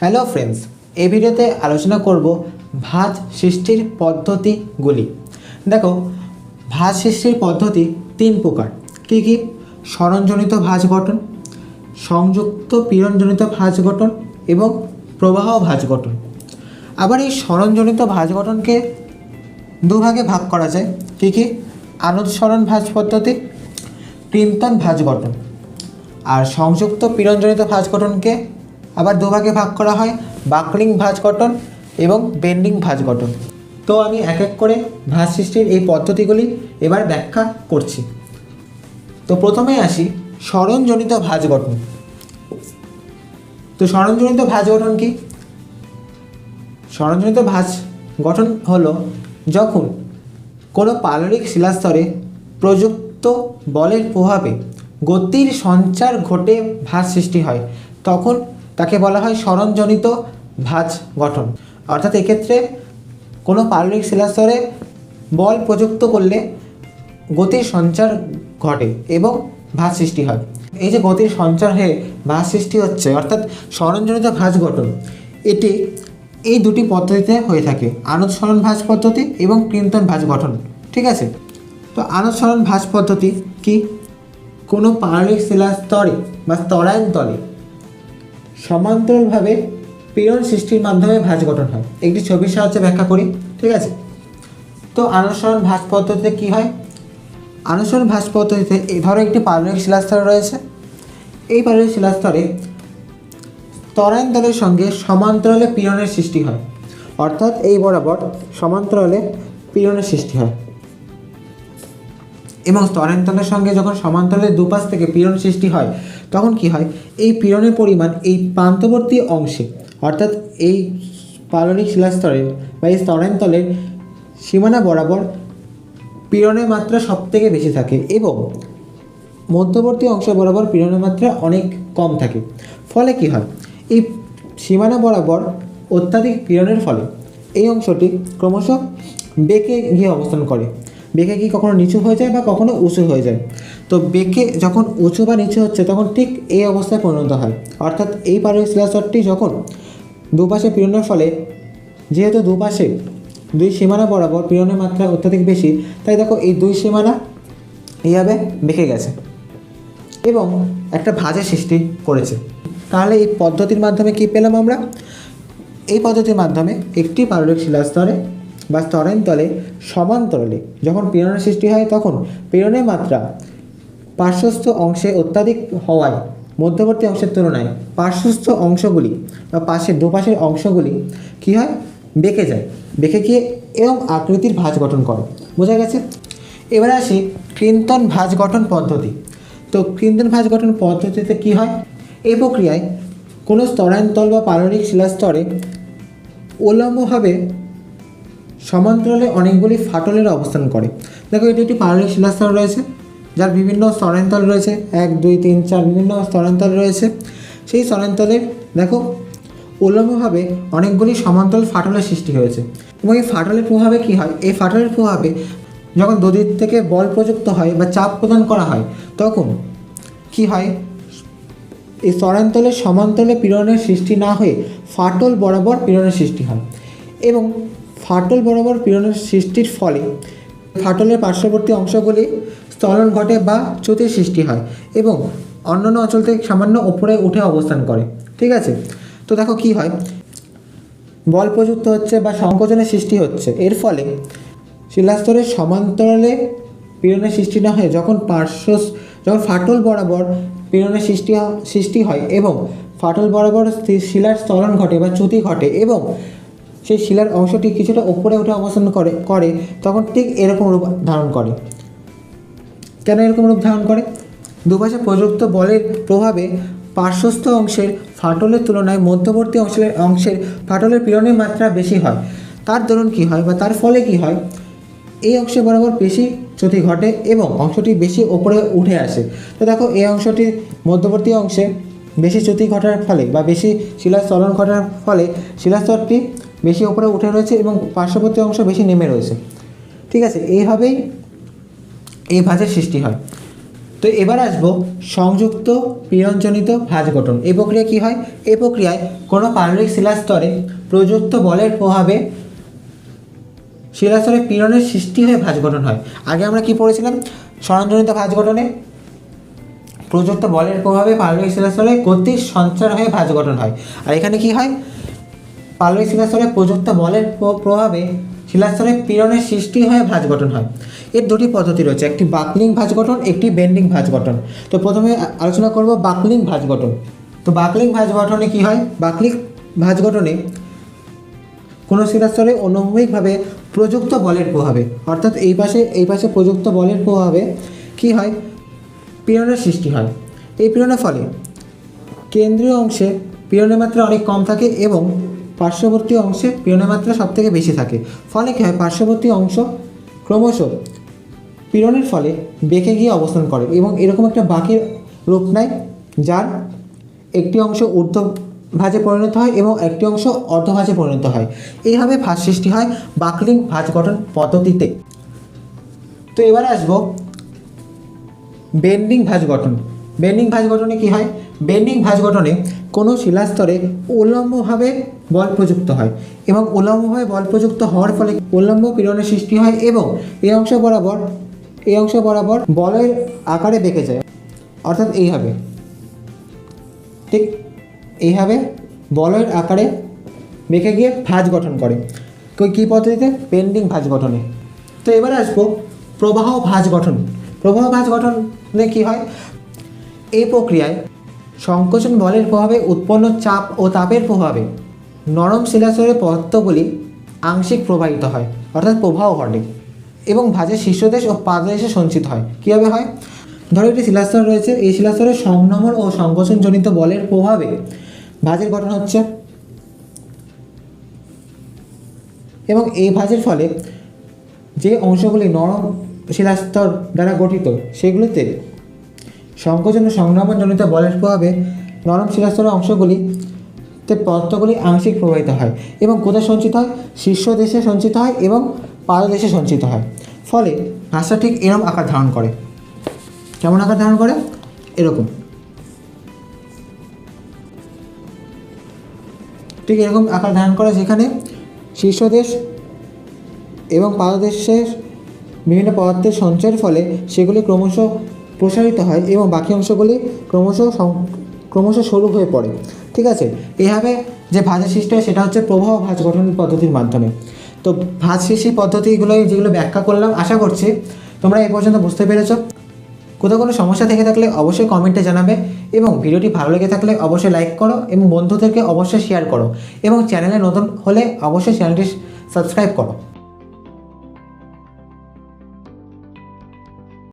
Hello friends এই ভিডিওতে আলোচনা করব ভাঁজ সৃষ্টির পদ্ধতিগুলি। দেখো, ভাঁজ সৃষ্টির পদ্ধতি তিন প্রকার। কী কী? স্মরণজনিত ভাঁজ গঠন, সংযুক্ত পীড়নজনিত ভাঁজ গঠন এবং প্রবাহ ভাঁজ গঠন। আবার এই স্মরণজনিত ভাঁজ গঠনকে দুভাগে ভাগ করা যায়। কী কী? আনুৎসরণ ভাঁজ পদ্ধতি কৃন্তন ভাঁজ গঠন। আর সংযুক্ত পীড়নজনিত ভাঁজ গঠনকে আবার দুভাগে ভাগ করা হয়, বাকলিং ভাঁজ গঠন এবং বেন্ডিং ভাঁজ গঠন। তো আমি এক এক করে ভাঁজ সৃষ্টির এই পদ্ধতিগুলি এবার ব্যাখ্যা করছি। তো প্রথমে আসি স্মরণজনিত ভাঁজ গঠন। তো স্মরণজনিত ভাঁজ গঠন কি? স্মরণজনিত ভাঁজ গঠন হলো যখন কোনো পাললিক শিলাস্তরে প্রযুক্ত বলের প্রভাবে গতির সঞ্চার ঘটে ভাঁজ সৃষ্টি হয়, তখন তাকে বলা হয় স্মরণজনিত ভাঁজ গঠন। অর্থাৎ এক্ষেত্রে কোনো পাললিক শিলাস্তরে বল প্রযুক্ত করলে গতির সঞ্চার ঘটে এবং ভাঁজ সৃষ্টি হয়। এই যে গতির সঞ্চার হয়ে ভাঁজ সৃষ্টি হচ্ছে, অর্থাৎ স্মরণজনিত ভাঁজ গঠন, এটি এই দুটি পদ্ধতিতে হয়ে থাকে। আনুৎসরণ ভাঁজ পদ্ধতি এবং কৃন্তন ভাঁজ গঠন, ঠিক আছে? তো আনুৎসরণ ভাঁজ পদ্ধতি কি? কোনো পাললিক শিলাস্তরে বা স্তরায়ন তলে সমান্তরালভাবে পীড়ন সৃষ্টির মাধ্যমে ভাঁজ গঠন হয়। একটি ছবির সাহায্যে ব্যাখ্যা করি, ঠিক আছে? তো আনুসরণ ভাঁজ পদ্ধতিতে কী হয়? আনুসরণ ভাঁজ পদ্ধতিতে ধরো একটি পাললিক শিলাস্তর রয়েছে। এই পাললিক শিলাস্তরে ত্বরায়ন তলের সঙ্গে সমান্তরালে পীড়নের সৃষ্টি হয়। অর্থাৎ এই বরাবর সমান্তরালে পীড়নের সৃষ্টি হয়। এবং স্তরান্তরের সঙ্গে যখন সমান্তরালের দুপাশ থেকে পীড়ন সৃষ্টি হয় তখন কি হয়? এই পীড়নের পরিমাণ এই প্রান্তবর্তী অংশে, অর্থাৎ এই পালনিক শিলাস্তরের বা এই স্তরান্তলের সীমানা বরাবর পীড়নের মাত্রা সব থেকে বেশি থাকে এবং মধ্যবর্তী অংশ বরাবর পীড়নের মাত্রা অনেক কম থাকে। ফলে কি হয়? এই সীমানা বরাবর অত্যাধিক পীড়নের ফলে এই অংশটি ক্রমশ বেঁকে গিয়ে অবস্থান করে। বেঁকে গিয়ে কখনো নিচু হয়ে যায় বা কখনো উঁচু হয়ে যায়? তো বেঁকে যখন উঁচু বা নিচু হচ্ছে, তখন ঠিক এই অবস্থায় পরিণত হয়। অর্থাৎ এই পারের শিলাস্তরটি যখন দুপাশে পীড়নের ফলে, যেহেতু দুপাশে দুই সীমানা বরাবর পীড়নের মাত্রা অত্যাধিক বেশি, তাই দেখো এই দুই সীমানা এইভাবে বেঁকে গেছে এবং একটা ভাঁজের সৃষ্টি করেছে। তাহলে এই পদ্ধতির মাধ্যমে কি পেলাম আমরা? এই পদ্ধতির মাধ্যমে একটি পারলিক শিলাস্তরে বা স্তরের তলে সমান্তরালে যখন পীড়নের সৃষ্টি হয়, তখন পীড়নের মাত্রা পার্শ্বস্থ অংশে অত্যাধিক হওয়ায় মধ্যবর্তী অংশের তুলনায় পার্শ্বস্থ অংশগুলি বা পাশের দুপাশের অংশগুলি কী হয়? বেঁকে যায়। বেঁকে গিয়ে এবং আকৃতির ভাঁজ গঠন করে। বোঝা গেছে? এবারে আসি কৃন্তন ভাঁজ গঠন পদ্ধতি। তো কৃন্তন ভাঁজ গঠন পদ্ধতিতে কি হয়? এই প্রক্রিয়ায় কোনো স্তরান্তল বা পাললিক শিলাস্তরে উলম্বভাবে সমান্তরালে অনেকগুলি ফাটলের অবস্থান করে। দেখো, এটি একটি পাললিক শিলাস্তর রয়েছে, যার বিভিন্ন স্তরান্তল রয়েছে। এক, দুই, তিন, চার, বিভিন্ন স্তরান্তল রয়েছে। সেই স্তরান্তলের দেখো, উল্লম্বভাবে অনেকগুলি সমান্তরাল ফাটলের সৃষ্টি হয়েছে। এবং এই ফাটলের প্রভাবে কী হয়? এই ফাটলের প্রভাবে যখন দুদিক থেকে বল প্রযুক্ত হয় বা চাপ প্রদান করা হয়, তখন কি হয়? এই স্তরান্তলের সমান্তলে পীড়নের সৃষ্টি না হয়ে ফাটল বরাবর পীড়নের সৃষ্টি হয়। এবং ফাটল বরাবর পীড়নের সৃষ্টির ফলে ফাটলের পার্শ্ববর্তী অংশগুলি স্থলন ঘটে বা চ্যুতির সৃষ্টি হয় এবং অন্যান্য অঞ্চল থেকে সামান্য ওপরে উঠে অবস্থান করে। ঠিক আছে? তো দেখো কি হয়? বল প্রযুক্ত হচ্ছে বা সংকোচনের সৃষ্টি হচ্ছে। এর ফলে শিলাস্তরের সমান্তরালে পীড়নের সৃষ্টি না হয়ে যখন পার্শ্ব যখন ফাটল বরাবর পীড়নের সৃষ্টি সৃষ্টি হয় এবং ফাটল বরাবর শিলার স্থলন ঘটে বা চ্যুতি ঘটে এবং সেই শিলার অংশটি কিছুটা ওপরে উঠে অবস্থান করে করে, তখন ঠিক এরকম রূপ ধারণ করে। কেন এরকম রূপ ধারণ করে? দুপাশে প্রযুক্ত বলের প্রভাবে পার্শ্বস্থ অংশের ফাটলের তুলনায় মধ্যবর্তী অংশের অংশের ফাটলের পীড়নের মাত্রা বেশি হয়। তার দরুন কী হয় বা তার ফলে কি হয়? এই অংশে বরাবর বেশি ক্ষতি ঘটে এবং অংশটি বেশি ওপরে উঠে আসে। তো দেখো, এই অংশটি মধ্যবর্তী অংশে বেশি চ্যুতি ঘটার ফলে বা বেশি শিলাস্তলন ঘটার ফলে শিলাস্তরটি বেশি ওপরে উঠে রয়েছে এবং পার্শ্ববর্তী অংশ বেশি নেমে রয়েছে। ঠিক আছে, এইভাবেই এই ভাঁজের সৃষ্টি হয়। তো এবার আসব সংযুক্ত পীড়নজনিত ভাঁজ গঠন। এই প্রক্রিয়া কী হয়? এই প্রক্রিয়ায় কোনো পাললিক শিলাস্তরে প্রযুক্ত বলের প্রভাবে শিলাস্তরে পীড়নের সৃষ্টি হয়ে ভাঁজ গঠন হয়। আগে আমরা কি পড়েছিলাম? সরঞ্জনিত ভাঁজ গঠনে প্রযুক্ত বলের প্রভাবে পাললিক শিলাস্তরে গতির সঞ্চার হয়ে ভাঁজ গঠন হয়। আর এখানে কি হয়? পাললিক শিলাস্তরে প্রযুক্ত বলের প্র- প্রভাবে শিলাস্তরে পীড়নের সৃষ্টি হয়ে ভাঁজ গঠন হয়। এর দুটি পদ্ধতি রয়েছে, একটি বাকলিং ভাঁজ গঠন, একটি বেন্ডিং ভাঁজ গঠন। তো প্রথমে আলোচনা করব বাকলিং ভাঁজ গঠন। তো বাকলিং ভাঁজ গঠনে কি হয়? বাকলিং ভাঁজ গঠনে কোনো শিলাস্তরে অনুভূমিকভাবে প্রযুক্ত বলের প্রভাবে, অর্থাৎ এই পাশে এই পাশে প্রযুক্ত বলের প্রভাবে কি হয়? পীড়নের সৃষ্টি হয়। এই পীড়নের ফলে কেন্দ্রীয় অংশে পীড়নের মাত্রা অনেক কম থাকে এবং পার্শ্ববর্তী অংশে পীড়নের মাত্রা সব থেকে বেশি থাকে। ফলে কী হয়? পার্শ্ববর্তী অংশ ক্রমশ পীড়নের ফলে বেঁকে গিয়ে অবস্থান করে এবং এরকম একটা বাঁকের রূপ নেয়, যার একটি অংশ ঊর্ধ্ব ভাঁজে পরিণত হয় এবং একটি অংশ অর্ধভাজে পরিণত হয়। এইভাবে ভাঁজ সৃষ্টি হয় বাকলিং ভাঁজ গঠন পদ্ধতিতে। তো এবার আসব বেন্ডিং ভাঁজ গঠন। বেন্ডিং ভাঁজ গঠনে কি হয়? বেন্ডিং ভাঁজ গঠনে কোনো শিলাস্তরে উল্লম্বভাবে বল প্রযুক্ত হয় এবং উল্লম্বভাবে বল প্রযুক্ত হওয়ার ফলে উল্লম্ব পীড়নের সৃষ্টি হয় এবং এই অংশ বরাবর এই অংশ বরাবর বলের আকারে বেঁকে যায়। অর্থাৎ এইভাবে। ঠিক এইভাবে বলের আকারে বেঁকে গিয়ে ভাঁজ গঠন করে। কী পদ্ধতিতে? পেন্ডিং ভাঁজ গঠনে। তো এবার আসব প্রবাহ ভাঁজ গঠন। প্রবাহ ভাঁজ গঠনে কী হয়? এই প্রক্রিয়ায় সংকোচন বলের প্রভাবে উৎপন্ন চাপ ও তাপের প্রভাবে নরম শিলাস্তরের পদার্থগুলি আংশিক প্রবাহিত হয়, অর্থাৎ প্রবাহ ঘটে এবং ভাঁজের শীর্ষদেশ ও পাদদেশে সঞ্চিত হয়। কীভাবে হয়? ধরো একটি শিলাস্তর রয়েছে, এই শিলাস্তরের সংনমন ও সংকোচনজনিত বলের প্রভাবে ভাঁজের গঠন হচ্ছে এবং এই ভাঁজের ফলে যে অংশগুলি নরম শিলাস্তর দ্বারা গঠিত, সেগুলিতে সংকোচন ও সংক্রমণজনিত বলের প্রভাবে নরম শিলাস্তরের অংশগুলিতে পদার্থগুলি আংশিক প্রবাহিত হয় এবং কোথায় সঞ্চিত হয়? শীর্ষ দেশে সঞ্চিত হয় এবং পাদদেশে সঞ্চিত হয়। ফলে ভাষা ঠিক এরম আকার ধারণ করে। কেমন আকার ধারণ করে? এরকম। ঠিক এরকম আকার ধারণ করে যেখানে শীর্ষদেশ এবং পাদদেশের বিভিন্ন পদার্থের সঞ্চয়ের ফলে সেগুলি ক্রমশ প্রসারিত হয় এবং বাকি অংশগুলি ক্রমশ ক্রমশ সরু হয়ে পড়ে। ঠিক আছে? এভাবে যে ভাঁজের সৃষ্টি হয় সেটা হচ্ছে প্রবাহ ভাঁজ গঠন পদ্ধতির মাধ্যমে। তো ভাঁজ সৃষ্টি পদ্ধতিগুলো যেগুলো ব্যাখ্যা করলাম, আশা করছি তোমরা এ পর্যন্ত বুঝতে পেরেছ। কোথাও কোনো সমস্যা থেকে থাকলে অবশ্যই কমেন্টে জানাবে এবং ভিডিওটি ভালো লেগে থাকলে অবশ্যই লাইক করো এবং বন্ধুদেরকে অবশ্যই শেয়ার করো এবং চ্যানেলে নতুন হলে অবশ্যই চ্যানেলটি সাবস্ক্রাইব করো।